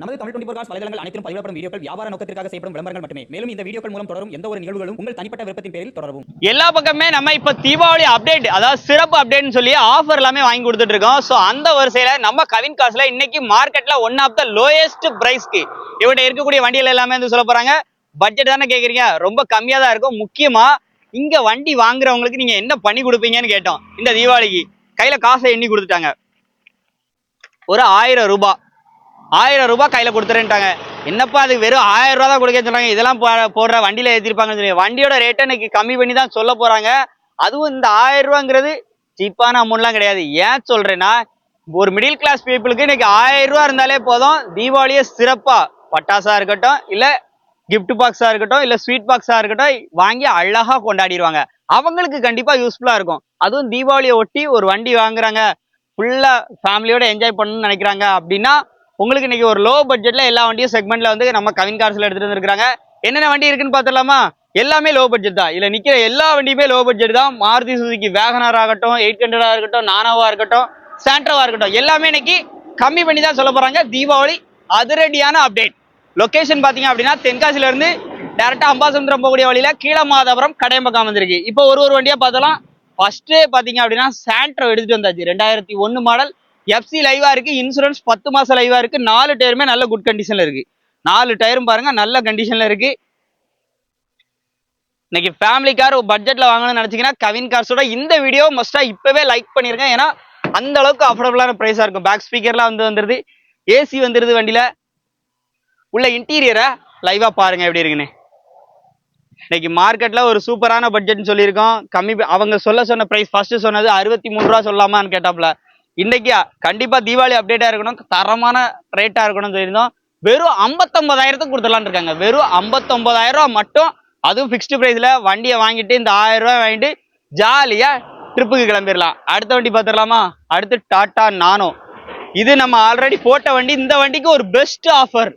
நமது Tamil twenty cos வலைதளங்கள் அனைத்தும் பதிவிடப்படும் வீடியோக்கள் வியாபார நோக்கத்திற்காக செய்யப்படும் விளம்பரங்கள் மட்டுமே. மேலும் இந்த வீடியோக்கள் மூலம் தொடரும் எந்த ஒரு நிகழ்வுகளும் உங்கள் தனிப்பட்ட விருப்பத்தின் பேரில் தொடரும் எல்லா பக்கமே நம்ம இப்ப தீபாவளி அப்டேட் அதாவது சிறப்பு அப்டேட்னு சொல்லி ஆஃபர் எல்லாமே வாங்கி கொடுத்துட்டு இருக்கோம். ஸோ அந்த வரிசையில நம்ம கவின் காசுல இன்னைக்கு மார்க்கெட்ல ஒன் ஆஃப் த லோயஸ்ட் பிரைஸ்க்கு இவட்ட இருக்கக்கூடிய வண்டிகள் எல்லாமே வந்து சொல்ல போறாங்க. பட்ஜெட் தானே கேக்குறீங்க? ரொம்ப கம்மியா தான் இருக்கும். முக்கியமா இங்க வண்டி வாங்குறவங்களுக்கு நீங்க என்ன பண்ணி கொடுப்பீங்கன்னு கேட்டோம். இந்த தீபாவளிக்கு கையில காசை எண்ணி கொடுத்துட்டாங்க. ஒரு ஆயிரம் ரூபாய். ஆயிரம் ரூபாய் கையில் கொடுத்துறேன்ட்டாங்க. என்னப்பா அது வெறும் ஆயிரம் ரூபா தான் கொடுக்க சொல்றாங்க. இதெல்லாம் போடுற வண்டியில ஏற்றிருப்பாங்கன்னு சொல்லி. வண்டியோட ரேட்டை இன்னைக்கு கம்மி பண்ணி தான் சொல்ல போறாங்க. அதுவும் இந்த ஆயிரம் ரூபாங்கிறது சீப்பான அமௌண்ட்லாம் கிடையாது. ஏன் சொல்றேன்னா ஒரு மிடில் கிளாஸ் பீப்புளுக்கு இன்னைக்கு ஆயிரம் ரூபா இருந்தாலே போதும். தீபாவளியை சிறப்பா. பட்டாசா இருக்கட்டும் இல்ல கிஃப்ட் பாக்ஸா இருக்கட்டும் இல்ல ஸ்வீட் பாக்ஸா இருக்கட்டும் வாங்கி அழகா கொண்டாடிடுவாங்க. அவங்களுக்கு கண்டிப்பா யூஸ்ஃபுல்லா இருக்கும். அதுவும் தீபாவளியை ஒட்டி ஒரு வண்டி வாங்குறாங்க. ஃபுல்லா ஃபேமிலியோட என்ஜாய் பண்ணணும்னு நினைக்கிறாங்க அப்படின்னா உங்களுக்கு இன்னைக்கு ஒரு லோ பட்ஜெட்ல எல்லா வண்டியும் செக்மெண்ட்ல வந்து நம்ம கவின் கார்ஸ்ல எடுத்துட்டு வந்திருக்காங்க என்னென்ன வண்டி இருக்குன்னு பாத்திரலாமா எல்லாமே லோ பட்ஜெட் தான். இல்ல நிக்கிற எல்லா வண்டியுமே லோ பட்ஜெட் தான். மாருதி சுசுகி வேகனாரா இருக்கட்டும் எயிட் ஹண்ட்ரடா இருக்கட்டும் நானாவா இருக்கட்டும் சாண்ட்ரோவா இருக்கட்டும். எல்லாமே இன்னைக்கு கம்மி பண்ணி தான் சொல்ல போறாங்க. தீபாவளி அதிரடியான அப்டேட் லொகேஷன் பாத்தீங்க அப்படின்னா தென்காசில இருந்து டேரக்டா அம்பாசமுத்திரம் போகக்கூடிய வழியில கீழமாதபுரம் கடையம்பக்கம் வந்திருக்கு. இப்போ ஒரு ஒரு வண்டியா பார்த்தலாம் ஃபர்ஸ்டே பாத்தீங்க அப்படின்னா சாண்ட்ரோ எடுத்துட்டு வந்தாச்சு. ரெண்டாயிரத்தி ஒன்னு மாடல் எஃப்சி லைவா இருக்கு இன்சூரன்ஸ் பத்து மாசம் லைவா இருக்கு நாலு டயருமே நல்ல குட் கண்டிஷன்ல இருக்கு. நாலு டயரும் பாருங்க நல்ல கண்டிஷன்ல இருக்கு. இன்னைக்கு ஃபேமிலி கார் பட்ஜெட்ல வாங்கணும்னு நினைச்சீங்கன்னா கவின் கார்ஸோட இந்த வீடியோ மஸ்டா இப்பவே லைக் பண்ணிருங்க. ஏன்னா அந்த அளவுக்கு அஃபோர்டபுளான பிரைஸா இருக்கும். பேக் ஸ்பீக்கர்லாம் வந்து வந்துருது. ஏசி வந்துருது வண்டியில. உள்ள இன்டீரியரை லைவா பாருங்க எப்படி இருக்குன்னு. இன்னைக்கு மார்க்கெட்ல ஒரு சூப்பரான பட்ஜெட்னு சொல்லியிருக்கோம். கம்மி அவங்க சொல்ல சொன்ன பிரைஸ் ஃபர்ஸ்ட் சொன்னது அறுபத்தி மூணு ரூபா சொல்லாமான்னு கேட்டாப்ல இன்னைக்கு கண்டிப்பா தீபாவளி அப்டேட்டா இருக்கணும் தரமான ரேட்டா இருக்கணும்னு சொல்லியிருந்தோம். வெறும் ஐம்பத்தொன்பதாயிரத்துக்கு கொடுத்துடலான்னு இருக்காங்க. வெறும் ஐம்பத்தொன்பதாயிரம் மட்டும் அதுவும் ஃபிக்ஸ்டு பிரைஸ்ல வண்டியை வாங்கிட்டு இந்த ஆயிரம் ரூபாய் வாங்கிட்டு ஜாலியா ட்ரிப்புக்கு கிளம்பிடலாம். அடுத்த வண்டி பார்த்துடலாமா? அடுத்து டாடா நானோ. இது நம்ம ஆல்ரெடி போட்ட வண்டி இந்த வண்டிக்கு ஒரு பெஸ்ட் ஆஃபர்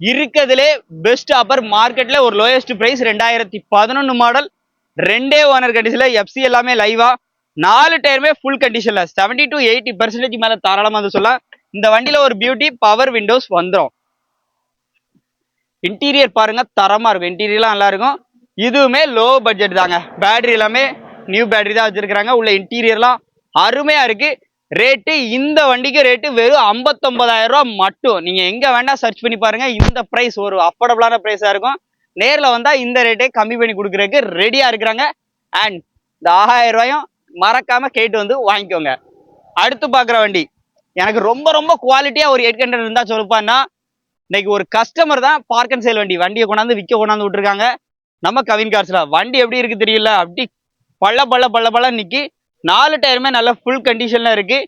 இருக்கிறதுலே பெஸ்ட் ஆஃபர் மார்க்கெட்ல ஒரு லோயஸ்ட் பிரைஸ் ரெண்டாயிரத்தி பதினொன்று மாடல் ரெண்டே ஓனர் கண்டிஷன்ல எஃப்சி எல்லாமே லைவா நாலு டயருமே ஃபுல் கண்டிஷன்ல 70 டு எயிட்டி பர்சன்டேஜ் மேல தாராளமா வந்து சொல்லலாம். இந்த வண்டியில ஒரு பியூட்டி பவர் விண்டோஸ் வந்துடும் இன்டீரியர் பாருங்க தரமா இருக்கும். இன்டீரியர்லாம் நல்லா இருக்கும். இதுவுமே லோ பட்ஜெட் தாங்க. பேட்டரி எல்லாமே நியூ பேட்டரி தான் வச்சிருக்கிறாங்க. உள்ள இன்டீரியர்லாம் அருமையா இருக்கு. ரேட்டு இந்த வண்டிக்கு ரேட்டு வெறும் 59000 ரூபாய் மட்டும். நீங்க எங்க வேணா சர்ச் பண்ணி பாருங்க. இந்த பிரைஸ் ஒரு அஃபோர்டபுளான பிரைஸா இருக்கும். நேரில் வந்தா இந்த ரேட்டே கம்மி பண்ணி கொடுக்குறதுக்கு ரெடியா இருக்கிறாங்க. அண்ட் இந்த ஆயிரம் ரூபாயும் மறக்காம கேட்டு வந்து வாங்கிக்கோங்க. அடுத்து பாக்குற வண்டி. எனக்கு ரொம்ப ரொம்ப குவாலிட்டியா ஒரு எயிட் ஹண்ட்ரட் இருந்தா சொல்லுப்பான்னா இன்னைக்கு ஒரு கஸ்டமர் தான் பார்க் அண்ட் சேல் வண்டி. வண்டியை கொண்டாந்து விற்க கொண்டாந்து விட்டுருக்காங்க. நம்ம கவின் கார்ஸ்ல வண்டி எப்படி இருக்கு தெரியல. அப்படி பள்ள பள்ள பள்ள பள்ள நிக்கி. நாலு டயருமே நல்லா ஃபுல் கண்டிஷன்ல இருக்கு.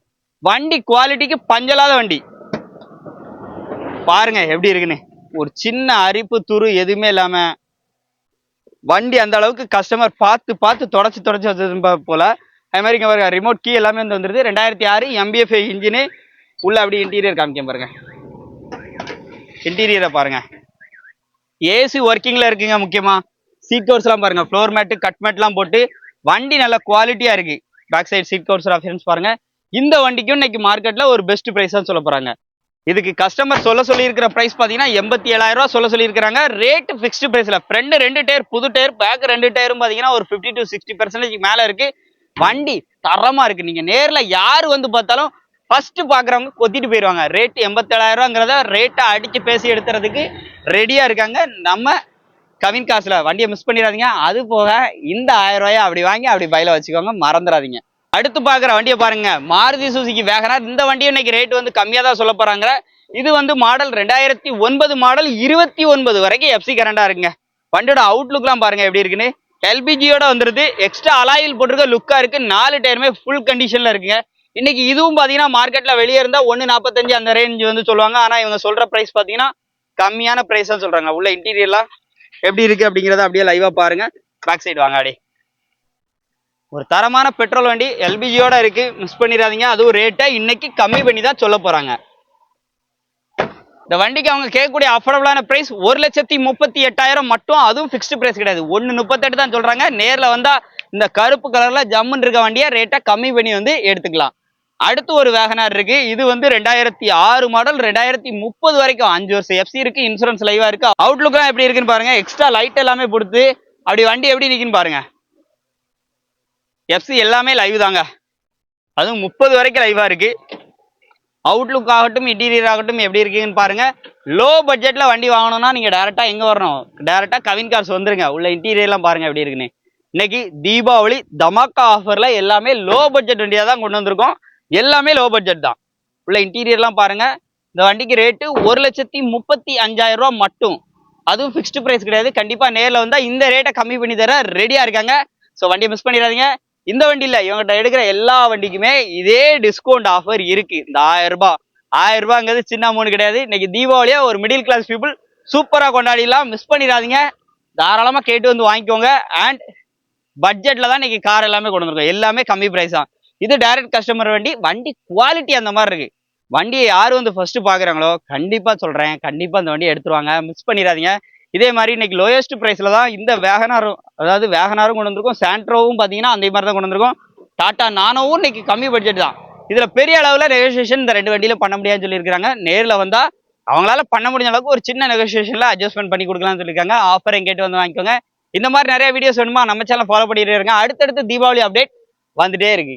வண்டி குவாலிட்டிக்கு பஞ்சலாத வண்டி. பாருங்க எப்படி இருக்குன்னு. ஒரு சின்ன அரிப்பு துரு எதுவுமே இல்லாம வண்டி அந்த அளவுக்கு கஸ்டமர் பார்த்து பார்த்து தொடச்சி தொடச்சி வச்சது போல. அது மாதிரி இங்கே பாருங்க ரிமோட் கீ எல்லாமே வந்து வந்துருது. ரெண்டாயிரத்தி ஆறு எம்பிஎஃப்ஐ இன்ஜினு உள்ள அப்படி இன்டீரியர் காமிக்க பாருங்க. இன்டீரியரை பாருங்க. ஏசி ஒர்க்கிங்ல இருக்குங்க முக்கியமா. சீட் கவர்ஸ்லாம் பாருங்க ஃப்ளோர் மேட்டு கட் மேட்லாம் போட்டு வண்டி நல்ல குவாலிட்டியா இருக்கு. Back side seat covers options பாருங்க. இந்த வண்டிக்கும் இன்னைக்கு மார்க்கெட்ல ஒரு பெஸ்ட் பிரைஸ் தான் சொல்ல போறாங்க. இதுக்கு கஸ்டமர் சொல்ல சொல்லியிருக்கிற பிரைஸ் பார்த்தீங்கன்னா எண்பத்தி ஏழாயிரம் ரூபா சொல்ல சொல்லியிருக்கிறாங்க. ரேட்டு ஃபிக்ஸ்டு பிரைஸ்ல ஃப்ரண்ட் ரெண்டு டயர் புது டயர் பேக் ரெண்டு டயரும் பார்த்தீங்கன்னா ஒரு 50 டு சிக்ஸ்டி பர்சன்டேஜ் மேலே இருக்கு. வண்டி தரமா இருக்கு. நீங்க நேர்ல யாரு வந்து பார்த்தாலும் ஃபர்ஸ்ட் பாக்குறவங்க கொத்திட்டு போயிருவாங்க. ரேட் எண்பத்தேழாயிரம் ரூபாங்கிறத ரேட்டை அடிச்சு பேசி எடுத்துறதுக்கு ரெடியா இருக்காங்க. நம்ம கவின் காசுல வண்டியை மிஸ் பண்ணிடாதீங்க. அது போக இந்த ஆயிரம் ரூபாயை அப்படி வாங்கி அப்படி பயில வச்சுக்கோங்க. மறந்துடாதீங்க. அடுத்து பாக்குற வண்டியை பாருங்க. Maruti Suzuki WagonR. இந்த வண்டியும் இன்னைக்கு ரேட் வந்து கம்மியா தான் சொல்ல போறாங்க. இது வந்து மாடல் ரெண்டாயிரத்தி ஒன்பது மாடல் இருபத்தி ஒன்பது வரைக்கும் எஃப்சி கரண்டா இருக்குங்க. வண்டியோட அவுட்லுக்லாம் பாருங்க எப்படி இருக்குன்னு. எல்பிஜியோட வந்துருது. எக்ஸ்ட்ரா அலாயில் போட்டிருக்க லுக்காக இருக்கு. நாலு டயருமே ஃபுல் கண்டிஷன்ல இருக்குங்க. இன்னைக்கு இதுவும் பார்த்தீங்கன்னா மார்க்கெட்ல வெளியே இருந்தால் ஒன்று நாற்பத்தஞ்சு அந்த ரேஞ்ச் வந்து சொல்லுவாங்க. ஆனால் இவங்க சொல்ற ப்ரைஸ் பார்த்தீங்கன்னா கம்மியான ப்ரைஸ் தான் சொல்றாங்க. உள்ள இன்டீரியர்லாம் எப்படி இருக்கு அப்படிங்கிறத அப்படியே லைவா பாருங்க. பேக் சைடு வாங்க அப்படியே. ஒரு தரமான பெட்ரோல் வண்டி எல்பிஜியோட இருக்கு. மிஸ் பண்ணிடாதீங்க. அதுவும் ரேட்டை இன்னைக்கு கம்மி பண்ணி தான் சொல்ல போறாங்க. இந்த வண்டிக்கு அவங்க கேட்கக்கூடிய அஃபோர்டபுளான பிரைஸ் ஒரு லட்சத்தி முப்பத்தி எட்டாயிரம் மட்டும் அதுவும் ஃபிக்ஸ்டு பிரைஸ் கிடையாது. ஒன்று முப்பத்தெட்டு தான் சொல்கிறாங்க நேரில் வந்தால் இந்த கருப்பு கலரில் ஜம்முன்னு இருக்க வண்டியை ரேட்டை கம்மி பண்ணி வந்து எடுத்துக்கலாம். அடுத்து ஒரு வேகனார் இருக்கு. இது வந்து ரெண்டாயிரத்தி ஆறு மாடல் ரெண்டாயிரத்தி முப்பது வரைக்கும் அஞ்சு வருஷம் எஃப்சி இருக்கு இன்சூரன்ஸ் லைவா இருக்கு. அவுட்லுக்லாம் எப்படி இருக்குன்னு பாருங்க. எக்ஸ்ட்ரா லைட் எல்லாமே கொடுத்து அப்படி வண்டி எப்படி இருக்குன்னு பாருங்க. எஃப்சி எல்லாமே லைவ் தாங்க. அதுவும் முப்பது வரைக்கும் லைவா இருக்கு. அவுட்லுக் ஆகட்டும் இன்டீரியர் ஆகட்டும் எப்படி இருக்குன்னு பாருங்கள் லோ பட்ஜெட்டில் வண்டி வாங்கணும்னா நீங்கள் டேரெக்டாக எங்கே வரணும்? டேரெக்டாக கவின் கார்ஸ் வந்துருங்க. உள்ள இன்டீரியர்லாம் பாருங்கள் எப்படி இருக்குன்னு. இன்னைக்கு தீபாவளி தமாக்கா ஆஃபரில் எல்லாமே லோ பட்ஜெட் வண்டியாக தான் கொண்டு வந்திருக்கோம். எல்லாமே லோ பட்ஜெட் தான். உள்ள இன்டீரியர்லாம் பாருங்கள் இந்த வண்டிக்கு ரேட்டு ஒரு லட்சத்தி முப்பத்தி அஞ்சாயிரம் ரூபா மட்டும். அதுவும் ஃபிக்ஸ்டு ப்ரைஸ் கிடையாது. கண்டிப்பாக நேரில் வந்தால் இந்த ரேட்டை கம்மி பண்ணி தர ரெடியாக இருக்காங்க. ஸோ வண்டியை மிஸ் பண்ணிடாதீங்க. இந்த வண்டியில் இவங்ககிட்ட எடுக்கிற எல்லா வண்டிக்குமே இதே டிஸ்கவுண்ட் ஆஃபர் இருக்கு. இந்த ஆயிரம் ரூபாய். ஆயிரம் ரூபாங்கிறது சின்ன அமௌண்ட் கிடையாது. இன்னைக்கு தீபாவளியாக ஒரு மிடில் கிளாஸ் பீப்புள் சூப்பரா கொண்டாடிடலாம். மிஸ் பண்ணிடாதீங்க. தாராளமா கேட்டு வந்து வாங்கிக்கோங்க. அண்ட் பட்ஜெட்ல தான் இன்னைக்கு கார் எல்லாமே கொண்டு வந்திருக்கோம். எல்லாமே கம்மி ப்ரைஸ் தான். இது டைரக்ட் கஸ்டமர் வண்டி. வண்டி குவாலிட்டி அந்த மாதிரி இருக்கு. வண்டியை யார் வந்து ஃபஸ்ட்டு பாக்குறாங்களோ கண்டிப்பா சொல்றேன். கண்டிப்பாக அந்த வண்டியை எடுத்துருவாங்க மிஸ் பண்ணிடாதீங்க. இதே மாதிரி இன்னைக்கு லோயஸ்ட் ப்ரைஸில் தான் இந்த வேகனாரும் அதாவது வேகனாரும் கொண்டு வந்திருக்கோம். சாண்ட்ரோவும் பார்த்தீங்கன்னா அந்த மாதிரி தான் கொண்டு வந்திருக்கோம். டாட்டா நானோவும் இன்னைக்கு கம்மி பட்ஜெட் தான். இதில் பெரிய அளவில் நெகோசியேஷன் இந்த ரெண்டு வண்டியில பண்ண முடியாதுன்னு சொல்லியிருக்காங்க நேரில் வந்தால் அவங்களால பண்ண முடிஞ்ச அளவுக்கு ஒரு சின்ன நெகோசியேஷனில் அட்ஜஸ்ட்மெண்ட் பண்ணி கொடுக்கலாம்னு சொல்லியிருக்காங்க. ஆஃபர் கேட்டு வந்து வாங்கிக்கோங்க. இந்த மாதிரி நிறைய வீடியோஸ் வேணுமா? நம்ம சேனல் ஃபாலோ பண்ணிட்டு இருங்க. அடுத்தடுத்து தீபாவளி அப்டேட் வந்துட்டே இருக்கு.